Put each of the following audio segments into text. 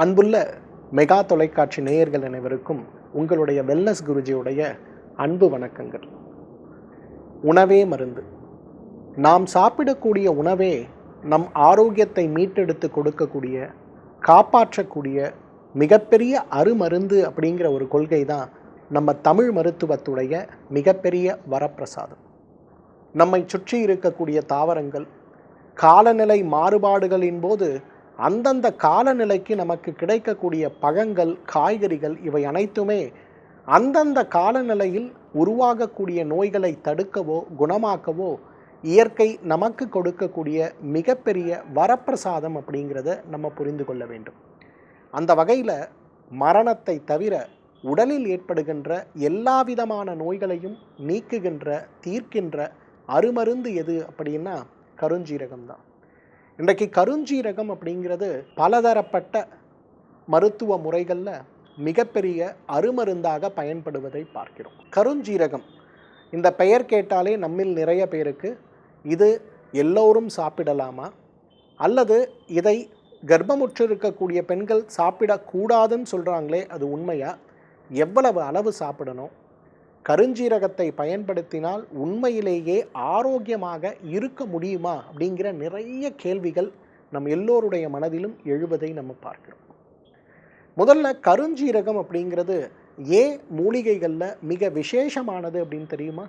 அன்புள்ள மெகா தொலைக்காட்சி நேயர்கள் அனைவருக்கும் உங்களுடைய வெல்னஸ் குருஜியுடைய அன்பு வணக்கங்கள். உணவே மருந்து. நாம் சாப்பிடக்கூடிய உணவே நம் ஆரோக்கியத்தை மீட்டெடுத்து கொடுக்கக்கூடிய காப்பாற்றக்கூடிய மிகப்பெரிய அருமருந்து அப்படிங்கிற ஒரு கொள்கை தான் நம்ம தமிழ் மருத்துவத்துடைய மிகப்பெரிய வரப்பிரசாதம். நம்மை சுற்றி இருக்கக்கூடிய தாவரங்கள் காலநிலை மாறுபாடுகளின் போது அந்தந்த காலநிலைக்கு நமக்கு கிடைக்கக்கூடிய பழங்கள் காய்கறிகள் இவை அனைத்துமே அந்தந்த காலநிலையில் உருவாகக்கூடிய நோய்களை தடுக்கவோ குணமாக்கவோ இயற்கை நமக்கு கொடுக்கக்கூடிய மிகப்பெரிய வரப்பிரசாதம் அப்படிங்கிறத நம்ம புரிந்து கொள்ள வேண்டும். அந்த வகையில் மரணத்தை தவிர உடலில் ஏற்படுகின்ற எல்லா விதமான நோய்களையும் நீக்குகின்ற தீர்க்கின்ற அருமருந்து எது அப்படின்னா கருஞ்சீரகம் தான் இன்றைக்கு கருஞ்சீரகம் அப்படிங்கிறது பலதரப்பட்ட மருத்துவ முறைகளில் மிகப்பெரிய அருமருந்தாக பயன்படுவதை பார்க்கிறோம். கருஞ்சீரகம் இந்த பெயர் கேட்டாலே நம்மில் நிறைய பேருக்கு இது எல்லோரும் சாப்பிடலாமா? அல்லது இதை கர்ப்பமுற்று இருக்கக்கூடிய பெண்கள் சாப்பிடக்கூடாதுன்னு சொல்கிறாங்களே அது உண்மையா? எவ்வளவு அளவு சாப்பிடணும்? கருஞ்சீரகத்தை பயன்படுத்தினால் உண்மையிலேயே ஆரோக்கியமாக இருக்க முடியுமா அப்படிங்கிற நிறைய கேள்விகள் நம் எல்லோருடைய மனதிலும் எழுவதை நம்ம பார்க்கிறோம். முதல்ல கருஞ்சீரகம் அப்படிங்கிறது ஏன் மூலிகைகளில் மிக விசேஷமானது அப்படின்னு தெரியுமா?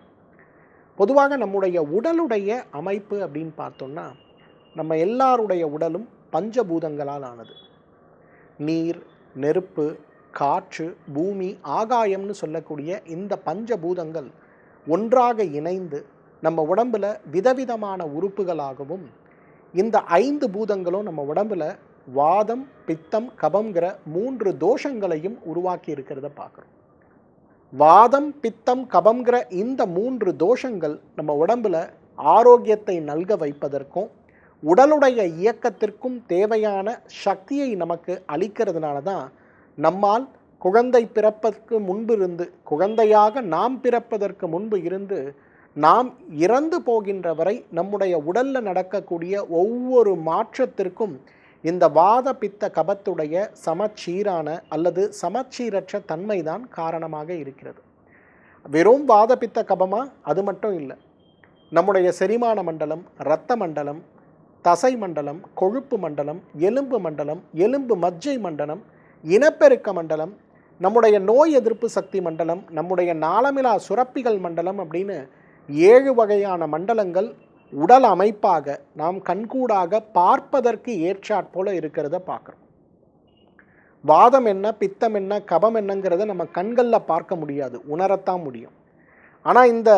பொதுவாக நம்முடைய உடலுடைய அமைப்பு அப்படின்னு பார்த்தோம்னா நம்ம எல்லாருடைய உடலும் பஞ்சபூதங்களால் ஆனது. நீர் நெருப்பு காற்று பூமி ஆகாயம்னு சொல்லக்கூடிய இந்த பஞ்சபூதங்கள் ஒன்றாக இணைந்து நம்ம உடம்பில் விதவிதமான உறுப்புகளாகவும் இந்த ஐந்து பூதங்களும் நம்ம உடம்பில் வாதம் பித்தம் கபங்கிற மூன்று தோஷங்களையும் உருவாக்கி இருக்கிறத பார்க்குறோம். வாதம் பித்தம் கபங்கிற இந்த மூன்று தோஷங்கள் நம்ம உடம்பில் ஆரோக்கியத்தை நல்க வைப்பதற்கும் உடலுடைய இயக்கத்திற்கும் தேவையான சக்தியை நமக்கு அளிக்கிறதுனால தான் நம்மால் குழந்தை பிறப்பதற்கு முன்பு இருந்து குழந்தையாக நாம் பிறப்பதற்கு முன்பு இருந்து நாம் இறந்து போகின்ற வரை நம்முடைய உடலில் நடக்கக்கூடிய ஒவ்வொரு மாற்றத்திற்கும் இந்த வாத பித்த கபத்துடைய சமச்சீரான அல்லது சமச்சீரற்ற தன்மை தான் காரணமாக இருக்கிறது. வெறும் வாத பித்த கபமா? அது மட்டும் இல்லை. நம்முடைய செரிமான மண்டலம் இரத்த மண்டலம் தசை மண்டலம் கொழுப்பு மண்டலம் எலும்பு மண்டலம் எலும்பு மஜ்ஜை மண்டலம் இனப்பெருக்க மண்டலம் நம்முடைய நோய் எதிர்ப்பு சக்தி மண்டலம் நம்முடைய நாளமிலா சுரப்பிகள் மண்டலம் அப்படின்னு ஏழு வகையான மண்டலங்கள் உடல் அமைப்பாக நாம் கண்கூடாக பார்ப்பதற்கு ஏற்றாற் போல இருக்கிறத பார்க்குறோம். வாதம் என்ன பித்தம் என்ன கபம் என்னங்கிறத நம்ம கண்களில் பார்க்க முடியாது உணரத்தான் முடியும். ஆனால் இந்த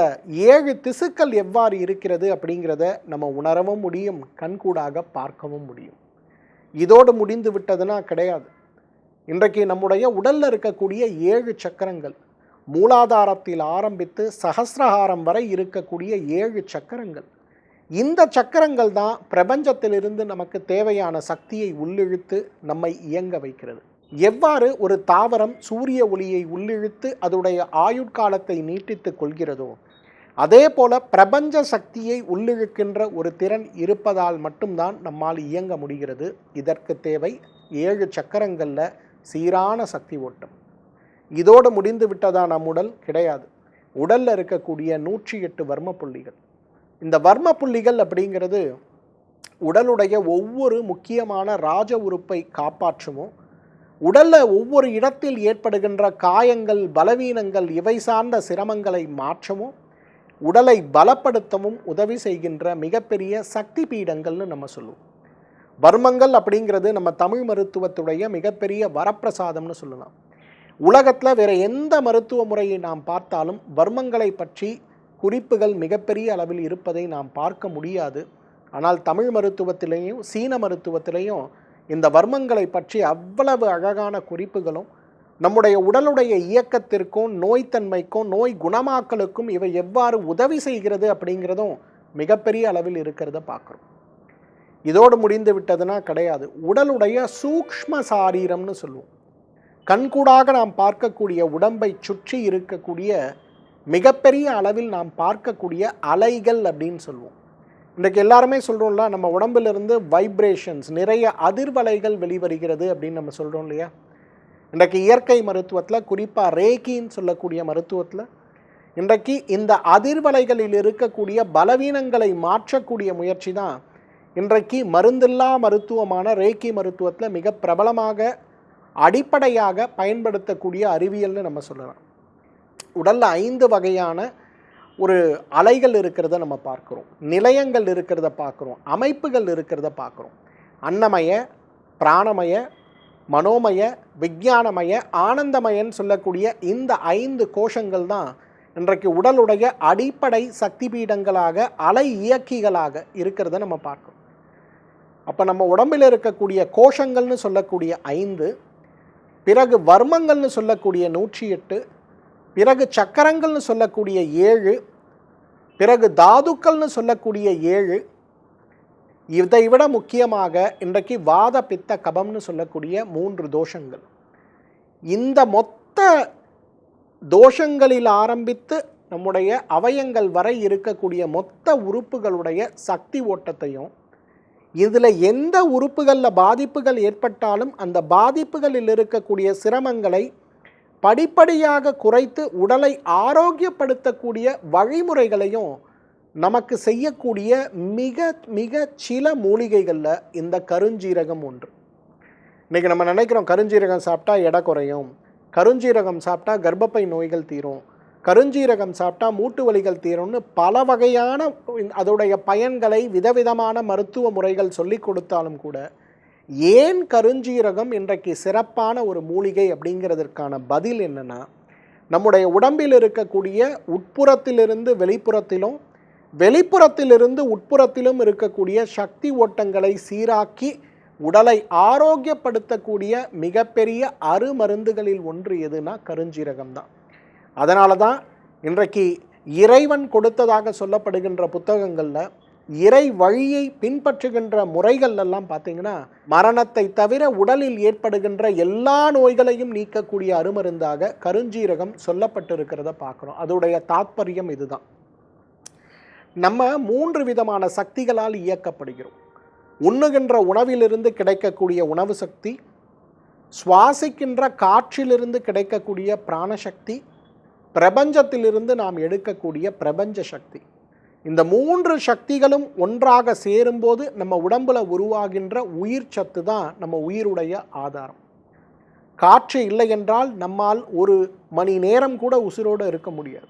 ஏழு திசுக்கள் எவ்வாறு இருக்கிறது அப்படிங்கிறத நம்ம உணரவும் முடியும் கண்கூடாக பார்க்கவும் முடியும். இதோடு முடிந்து விட்டதுன்னா கிடையாது. இன்றைக்கு நம்முடைய உடலில் இருக்கக்கூடிய ஏழு சக்கரங்கள் மூலாதாரத்தில் ஆரம்பித்து சகசிரஹாரம் வரை இருக்கக்கூடிய ஏழு சக்கரங்கள். இந்த சக்கரங்கள் தான் பிரபஞ்சத்திலிருந்து நமக்கு தேவையான சக்தியை உள்ளிழுத்து நம்மை இயங்க வைக்கிறது. எவ்வாறு ஒரு தாவரம் சூரிய ஒளியை உள்ளிழுத்து அதனுடைய ஆயுட்காலத்தை நீட்டித்து கொள்கிறதோ அதே போல பிரபஞ்ச சக்தியை உள்ளிழுக்கின்ற ஒரு திறன் இருப்பதால் மட்டும்தான் நம்மால் இயங்க முடிகிறது. இதற்கு தேவை ஏழு சக்கரங்களில் சீரான சக்தி ஓட்டம். இதோடு முடிந்து விட்டதா நம் உடல்? கிடையாது. உடலில் இருக்கக்கூடிய நூற்றி எட்டு வர்ம புள்ளிகள். இந்த வர்ம புள்ளிகள் அப்படிங்கிறது உடலுடைய ஒவ்வொரு முக்கியமான ராஜ உறுப்பை காப்பாற்றுமோ உடலில் ஒவ்வொரு இடத்தில் ஏற்படுகின்ற காயங்கள் பலவீனங்கள் இவை சார்ந்த சிரமங்களை மாற்றவும் உடலை பலப்படுத்தவும் உதவி செய்கின்ற மிகப்பெரிய சக்தி பீடங்கள்னு நம்ம சொல்லுவோம். வர்மங்கள் அப்படிங்கிறது நம்ம தமிழ் மருத்துவத்துடைய மிகப்பெரிய வரப்பிரசாதம்னு சொல்லலாம். உலகத்தில் வேறு எந்த மருத்துவ முறையை நாம் பார்த்தாலும் வர்மங்களை பற்றி குறிப்புகள் மிகப்பெரிய அளவில் இருப்பதை நாம் பார்க்க முடியாது. ஆனால் தமிழ் மருத்துவத்திலேயும் சீன மருத்துவத்திலேயும் இந்த வர்மங்களை பற்றி அவ்வளவு அழகான குறிப்புகளும் நம்முடைய உடலுடைய இயக்கத்திற்கும் நோய்த்தன்மைக்கும் நோய் குணமாக்கலுக்கும் இவை எவ்வாறு உதவி செய்கிறது அப்படிங்கிறதும் மிகப்பெரிய அளவில் இருக்கிறத பார்க்குறோம். இதோடு முடிந்து விட்டதுன்னா கிடையாது. உடலுடைய சூக்ஷ்ம சாரீரம்னு சொல்லுவோம். கண்கூடாக நாம் பார்க்கக்கூடிய உடம்பை சுற்றி இருக்கக்கூடிய மிகப்பெரிய அளவில் நாம் பார்க்கக்கூடிய அலைகள் அப்படின்னு சொல்லுவோம். இன்றைக்கு எல்லாருமே சொல்கிறோம்ல நம்ம உடம்புலேருந்து வைப்ரேஷன்ஸ் நிறைய அதிர்வலைகள் வெளிவருகிறது அப்படின்னு நம்ம சொல்கிறோம் இல்லையா? இன்றைக்கு இயற்கை மருத்துவத்தில் குறிப்பாக ரேக்கின்னு சொல்லக்கூடிய மருத்துவத்தில் இன்றைக்கு இந்த அதிர்வலைகளில் இருக்கக்கூடிய பலவீனங்களை மாற்றக்கூடிய முயற்சி தான் இன்றைக்கு மருந்தில்லா மருத்துவமான ரேக்கி மருத்துவத்தில் மிக பிரபலமாக அடிப்படையாக பயன்படுத்தக்கூடிய அறிவியல்னு நம்ம சொல்லலாம். உடலில் ஐந்து வகையான ஒரு அலைகள் இருக்கிறத நம்ம பார்க்குறோம். நிலையங்கள் இருக்கிறத பார்க்குறோம். அமைப்புகள் இருக்கிறத பார்க்குறோம். அன்னமய பிராணமய மனோமய விஞ்ஞானமய ஆனந்தமயன்னு சொல்லக்கூடிய இந்த ஐந்து கோஷங்கள் தான் இன்றைக்கு உடலுடைய அடிப்படை சக்தி பீடங்களாக அலை இயக்கிகளாக இருக்கிறத நம்ம பார்க்குறோம். அப்போ நம்ம உடம்பில் இருக்கக்கூடிய கோஷங்கள்னு சொல்லக்கூடிய ஐந்து பிறகு வர்மங்கள்னு சொல்லக்கூடிய நூற்றி எட்டு பிறகு சக்கரங்கள்னு சொல்லக்கூடிய ஏழு பிறகு தாதுக்கள்னு சொல்லக்கூடிய ஏழு இதை விட முக்கியமாக இன்றைக்கு வாத பித்த கபம்னு சொல்லக்கூடிய மூன்று தோஷங்கள். இந்த மொத்த தோஷங்களில் ஆரம்பித்து நம்முடைய அவயங்கள் வரை இருக்கக்கூடிய மொத்த உறுப்புகளுடைய சக்தி ஓட்டத்தையும் இதில் எந்த உறுப்புகளில் பாதிப்புகள் ஏற்பட்டாலும் அந்த பாதிப்புகளில் இருக்கக்கூடிய சிரமங்களை படிப்படியாக குறைத்து உடலை ஆரோக்கியப்படுத்தக்கூடிய வழிமுறைகளையும் நமக்கு செய்யக்கூடிய மிக மிக சில மூலிகைகளில் இந்த கருஞ்சீரகம் ஒன்று. இன்றைக்கி நம்ம நினைக்கிறோம் கருஞ்சீரகம் சாப்பிட்டா எடை குறையும் கருஞ்சீரகம் சாப்பிட்டா கர்ப்பப்பை நோய்கள் தீரும் கருஞ்சீரகம் சாப்பிட்டா மூட்டு வலிகள் தீரும்னு பல வகையான அதோடைய பயன்களை விதவிதமான மருத்துவ முறைகள் சொல்லி கொடுத்தாலும் கூட ஏன் கருஞ்சீரகம் இன்றைக்கு சிறப்பான ஒரு மூலிகை அப்படிங்கிறதற்கான பதில் என்னென்னா நம்முடைய உடம்பில் இருக்கக்கூடிய உட்புறத்திலிருந்து வெளிப்புறத்திலும் வெளிப்புறத்திலிருந்து உட்புறத்திலும் இருக்கக்கூடிய சக்தி ஓட்டங்களை சீராக்கி உடலை ஆரோக்கியப்படுத்தக்கூடிய மிகப்பெரிய அருமருந்துகளில் ஒன்று எதுனா கருஞ்சீரகம் தான் அதனால தான் இன்றைக்கு இறைவன் கொடுத்ததாக சொல்லப்படுகின்ற புத்தகங்களில் இறை வழியை பின்பற்றுகின்ற முறைகள் எல்லாம் பார்த்தீங்கன்னா மரணத்தை தவிர உடலில் ஏற்படுகின்ற எல்லா நோய்களையும் நீக்கக்கூடிய அருமருந்தாக கருஞ்சீரகம் சொல்லப்பட்டிருக்கிறத பார்க்குறோம். அதோடைய தாத்பரியம் இதுதான். நம்ம மூன்று விதமான சக்திகளால் இயக்கப்படுகிறோம். உண்ணுகின்ற உணவிலிருந்து கிடைக்கக்கூடிய உணவு சக்தி சுவாசிக்கின்ற காற்றிலிருந்து கிடைக்கக்கூடிய பிராணசக்தி பிரபஞ்சத்திலிருந்து நாம் எடுக்கக்கூடிய பிரபஞ்ச சக்தி. இந்த மூன்று சக்திகளும் ஒன்றாக சேரும்போது நம்ம உடம்பில் உருவாகின்ற உயிர் சத்து தான் நம்ம உயிருடைய ஆதாரம். காற்று இல்லை என்றால் நம்மால் ஒரு மணி நேரம் கூட உசிரோடு இருக்க முடியாது.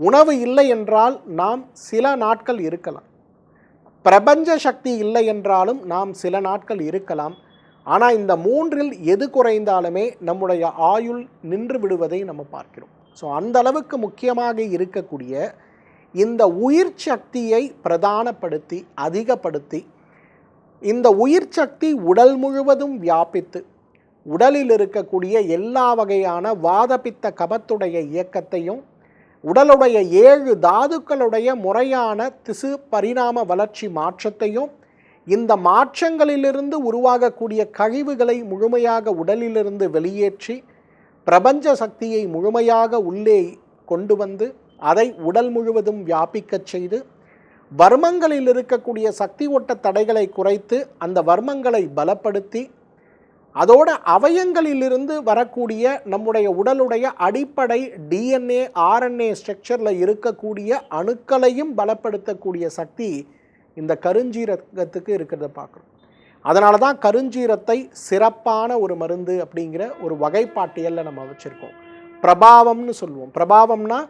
உணவு இல்லை என்றால் நாம் சில நாட்கள் இருக்கலாம். பிரபஞ்ச சக்தி இல்லை என்றாலும் நாம் சில நாட்கள் இருக்கலாம். ஆனால் இந்த மூன்றில் எது குறைந்தாலுமே நம்முடைய ஆயுள் நின்று விடுவதை நம்ம பார்க்கிறோம். ஸோ அந்த அளவுக்கு முக்கியமாக இருக்கக்கூடிய இந்த உயிர் சக்தியை பிரதானப்படுத்தி அதிகப்படுத்தி இந்த உயிர் சக்தி உடல் முழுவதும் வியாபித்து உடலில் இருக்கக்கூடிய எல்லா வகையான வாதபித்த கபத்துடைய இயக்கத்தையும் உடலுடைய ஏழு தாதுக்களுடைய முறையான திசு பரிணாம வளர்ச்சி மாற்றத்தையும் இந்த மாற்றங்களிலிருந்து உருவாகக்கூடிய கழிவுகளை முழுமையாக உடலிலிருந்து வெளியேற்றி பிரபஞ்ச சக்தியை முழுமையாக உள்ளே கொண்டு வந்து அதை உடல் முழுவதும் வியாபிக்கச் செய்து வர்மங்களில் இருக்கக்கூடிய சக்தி ஓட்ட தடைகளை குறைத்து அந்த வர்மங்களை பலப்படுத்தி அதோட அவயங்களிலிருந்து வரக்கூடிய நம்முடைய உடலுடைய அடிப்படை டிஎன்ஏ ஆர்என்ஏ ஸ்ட்ரக்சரில் இருக்கக்கூடிய அணுக்களையும் பலப்படுத்தக்கூடிய சக்தி இந்த கருஞ்சீரகத்துக்கு இருக்கிறத பார்க்குறோம். அதனால தான் கருஞ்சீரத்தை சிறப்பான ஒரு மருந்து அப்படிங்கிற ஒரு வகைப்பாட்டியலில் நம்ம வச்சுருக்கோம். பிரபாவம்னு சொல்லுவோம். பிரபாவம்னா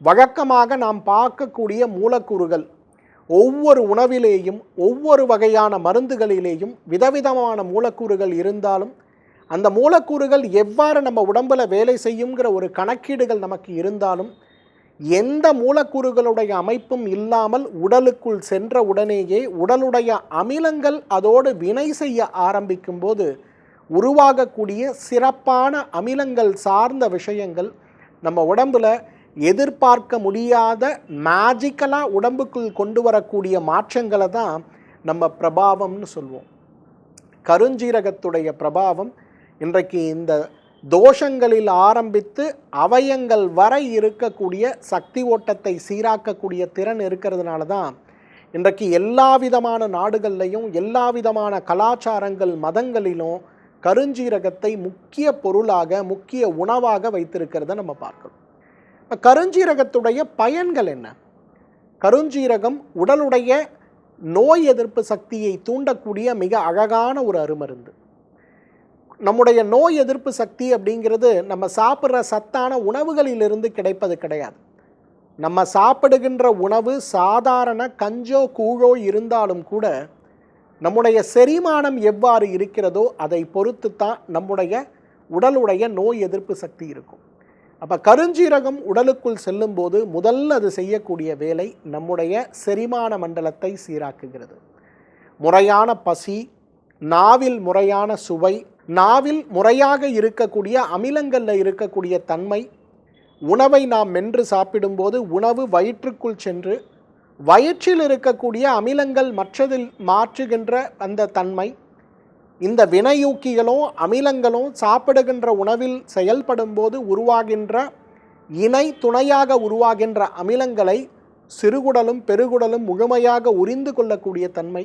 வழக்கமாக நாம் பார்க்கக்கூடிய மூலக்கூறுகள். ஒவ்வொரு உணவிலேயும் ஒவ்வொரு வகையான மருந்துகளிலேயும் விதவிதமான மூலக்கூறுகள் இருந்தாலும் அந்த மூலக்கூறுகள் எவ்வாறு நம்ம உடம்பில் வேலை செய்யுங்கிற ஒரு கணக்கீடுகள் நமக்கு இருந்தாலும் எந்த மூலக்கூறுகளுடைய அமைப்பும் இல்லாமல் உடலுக்குள் சென்ற உடனேயே உடலுடைய அமிலங்கள் அதோடு வினை செய்ய ஆரம்பிக்கும் போது உருவாகக்கூடிய சிறப்பான அமிலங்கள் சார்ந்த விஷயங்கள் நம்ம உடம்பில் எதிர்பார்க்க முடியாத மேஜிக்கலாக உடம்புக்குள் கொண்டு வரக்கூடிய மாற்றங்களை தான் நம்ம பிரபாவம்னு சொல்லுவோம் கருஞ்சீரகத்துடைய பிரபாவம் இன்றைக்கு இந்த தோஷங்களில் ஆரம்பித்து அவயங்கள் வரை இருக்கக்கூடிய சக்தி ஓட்டத்தை சீராக்கக்கூடிய திறன் இருக்கிறதுனால தான் இன்றைக்கு எல்லா விதமான நாடுகள்லையும் எல்லா விதமான கலாச்சாரங்கள் மதங்களிலும் கருஞ்சீரகத்தை முக்கிய பொருளாக முக்கிய உணவாக வைத்திருக்கிறத நம்ம பார்க்கணும் இப்ப கருஞ்சீரகத்துடைய பயன்கள் என்ன? கருஞ்சீரகம் உடலுடைய நோய் எதிர்ப்பு சக்தியை தூண்டக்கூடிய மிக அழகான ஒரு அருமருந்து. நம்முடைய நோய் எதிர்ப்பு சக்தி அப்படிங்கிறது நம்ம சாப்பிட்ற சத்தான உணவுகளிலிருந்து கிடைப்பது கிடையாது. நம்ம சாப்பிடுகின்ற உணவு சாதாரண கஞ்சோ கூழோ இருந்தாலும் கூட நம்முடைய செரிமானம் எவ்வாறு இருக்கிறதோ அதை பொறுத்து தான் நம்முடைய உடலுடைய நோய் எதிர்ப்பு சக்தி இருக்கும். அப்போ கருஞ்சீரகம் உடலுக்குள் செல்லும்போது முதல்ல அது செய்யக்கூடிய வேலை நம்முடைய செரிமான மண்டலத்தை சீராக்குகிறது. முறையான பசி நாவில் முறையான சுவை நாவில் முறையாக இருக்கக்கூடிய அமிலங்களில் இருக்கக்கூடிய தன்மை உணவை நாம் மென்று சாப்பிடும்போது உணவு வயிற்றுக்குள் சென்று வயிற்றில் இருக்கக்கூடிய அமிலங்கள் மற்றதில் மாற்றுகின்ற அந்த தன்மை இந்த வினையூக்கிகளும் அமிலங்களும் சாப்பிடுகின்ற உணவில் செயல்படும் போது உருவாகின்ற இணை துணையாக உருவாகின்ற அமிலங்களை சிறுகுடலும் பெருகுடலும் முழுமையாக உறிந்து கொள்ளக்கூடிய தன்மை.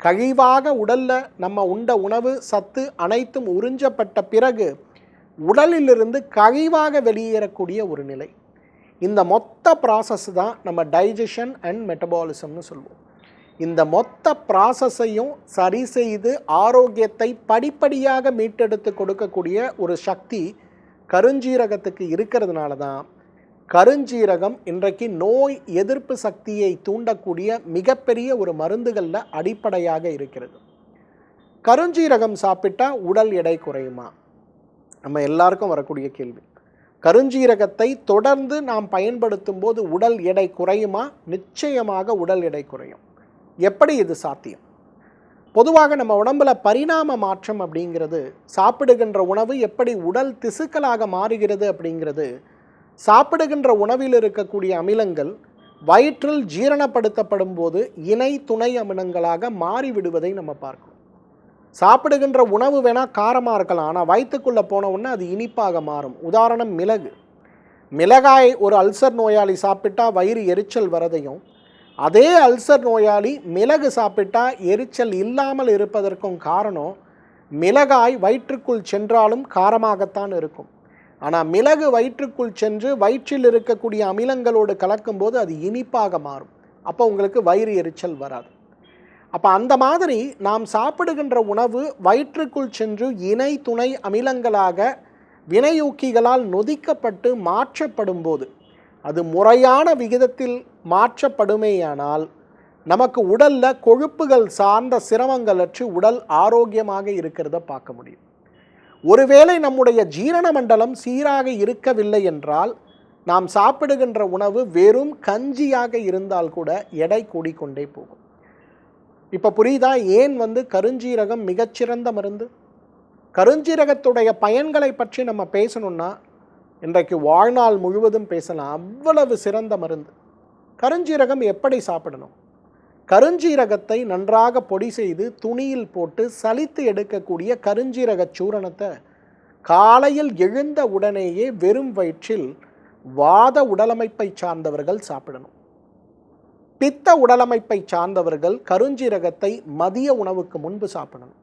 கழிவாக உடலில் நம்ம உண்ட உணவு சத்து அனைத்தும் உறிஞ்சப்பட்ட பிறகு உடலிலிருந்து கழிவாக வெளியேறக்கூடிய ஒரு நிலை. இந்த மொத்த ப்ராசஸ் தான் நம்ம டைஜஷன் அண்ட் மெட்டபாலிசம்னு சொல்லுவோம் இந்த மொத்த ப்ராசஸையும் சரி செய்து ஆரோக்கியத்தை படிப்படியாக மீட்டெடுத்து கொடுக்கக்கூடிய ஒரு சக்தி கருஞ்சீரகத்துக்கு இருக்கிறதுனால தான் கருஞ்சீரகம் இன்றைக்கு நோய் எதிர்ப்பு சக்தியை தூண்டக்கூடிய மிகப்பெரிய ஒரு மருந்துகளில் அடிப்படையாக இருக்கிறது. கருஞ்சீரகம் சாப்பிட்டா உடல் எடை குறையுமா? நம்ம எல்லாருக்கும் வரக்கூடிய கேள்வி. கருஞ்சீரகத்தை தொடர்ந்து நாம் பயன்படுத்தும் போது உடல் எடை குறையுமா? நிச்சயமாக உடல் எடை குறையும். எப்படி இது சாத்தியம்? பொதுவாக நம்ம உடம்புல பரிணாம மாற்றம் அப்படிங்கிறது சாப்பிடுகின்ற உணவு எப்படி உடல் திசுக்களாக மாறுகிறது அப்படிங்கிறது சாப்பிடுகின்ற உணவில் இருக்கக்கூடிய அமிலங்கள் வயிற்றில் ஜீரணப்படுத்தப்படும் போது இணை துணை அமிலங்களாக மாறிவிடுவதை நம்ம பார்க்கணும் சாப்பிடுகின்ற உணவு வேணால் காரமாக இருக்கலாம் ஆனால் வயிற்றுக்குள்ளே போன உடனே அது இனிப்பாக மாறும். உதாரணம் மிளகு. மிளகாய் ஒரு அல்சர் நோயாளி சாப்பிட்டா வயிறு எரிச்சல் வரதையும் அதே அல்சர் நோயாளி மிளகு சாப்பிட்டா எரிச்சல் இல்லாமல் இருப்பதற்கும் காரணம் மிளகாய் வயிற்றுக்குள் சென்றாலும் காரமாகத்தான் இருக்கும். ஆனால் மிளகு வயிற்றுக்குள் சென்று வயிற்றில் இருக்கக்கூடிய அமிலங்களோடு கலக்கும்போது அது இனிப்பாக மாறும். அப்போ உங்களுக்கு வயிறு எரிச்சல் வராது. அப்போ அந்த மாதிரி நாம் சாப்பிடுகின்ற உணவு வயிற்றுக்குள் சென்று இணை துணை அமிலங்களாக வினையூக்கிகளால் நொதிக்கப்பட்டு மாற்றப்படும் போது அது முறையான விகிதத்தில் மாற்றப்படுமேயானால் நமக்கு உடலில் கொழுப்புகள் சார்ந்த சிரமங்களற்று உடல் ஆரோக்கியமாக இருக்கிறத பார்க்க முடியும். ஒருவேளை நம்முடைய ஜீரண மண்டலம் சீராக இருக்கவில்லை என்றால் நாம் சாப்பிடுகின்ற உணவு வெறும் கஞ்சியாக இருந்தால் கூட எடை கூடிக்கொண்டே போகும். இப்போ புரியுதா? ஏன் வந்து கருஞ்சீரகம் மிகச்சிறந்த மருந்து? கருஞ்சீரகத்துடைய பயன்களை பற்றி நம்ம பேசணும்னா இன்றைக்கு வாழ்நாள் முழுவதும் பேசலாம். அவ்வளவு சிறந்த மருந்து. கருஞ்சீரகம் எப்படி சாப்பிடணும்? கருஞ்சீரகத்தை நன்றாக பொடி செய்து துணியில் போட்டு சலித்து எடுக்கக்கூடிய கருஞ்சீரக சூரணத்தை காலையில் எழுந்த உடனேயே வெறும் வயிற்றில் வாத உடலமைப்பை சார்ந்தவர்கள் சாப்பிடணும். பித்த உடலமைப்பை சார்ந்தவர்கள் கருஞ்சீரகத்தை மதிய உணவுக்கு முன்பு சாப்பிடணும்.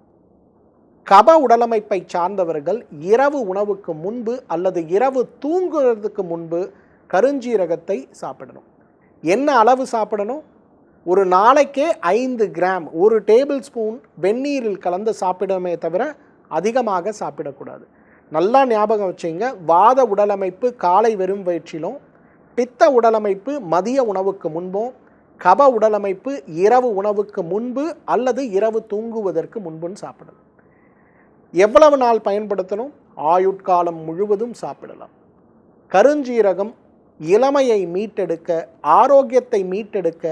கப உடலமைப்பை சார்ந்தவர்கள் இரவு உணவுக்கு முன்பு அல்லது இரவு தூங்குறதுக்கு முன்பு கருஞ்சீரகத்தை சாப்பிடணும். என்ன அளவு சாப்பிடணும்? ஒரு நாளைக்கே ஐந்து கிராம் ஒரு டேபிள் ஸ்பூன் வெந்நீரில் கலந்து சாப்பிடமே தவிர அதிகமாக சாப்பிடக்கூடாது. நல்லா ஞாபகம் வச்சுங்க வாத உடலமைப்பு காலை வெறும் வயிற்றிலும் பித்த உடலமைப்பு மதிய உணவுக்கு முன்பும் கப உடலமைப்பு இரவு உணவுக்கு முன்பு அல்லது இரவு தூங்குவதற்கு முன்புன்னு சாப்பிடலாம். எவ்வளவு நாள் பயன்படுத்தணும்? ஆயுட்காலம் முழுவதும் சாப்பிடலாம். கருஞ்சீரகம் இளமையை மீட்டெடுக்க ஆரோக்கியத்தை மீட்டெடுக்க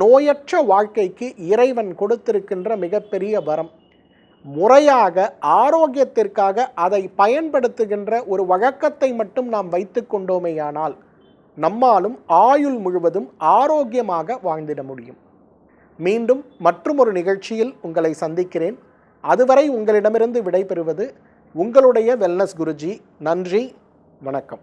நோயற்ற வாழ்க்கைக்கு இறைவன் கொடுத்திருக்கின்ற மிகப்பெரிய வரம். முறையாக ஆரோக்கியத்திற்காக அதை பயன்படுத்துகின்ற ஒரு வழக்கத்தை மட்டும் நாம் வைத்து கொண்டோமேயானால் நம்மாலும் ஆயுள் முழுவதும் ஆரோக்கியமாக வாழ்ந்திட முடியும். மீண்டும் மற்றும் ஒரு நிகழ்ச்சியில் உங்களை சந்திக்கிறேன். அதுவரை உங்களிடமிருந்து விடைபெறுவது உங்களுடைய வெல்னஸ் குருஜி. நன்றி வணக்கம்.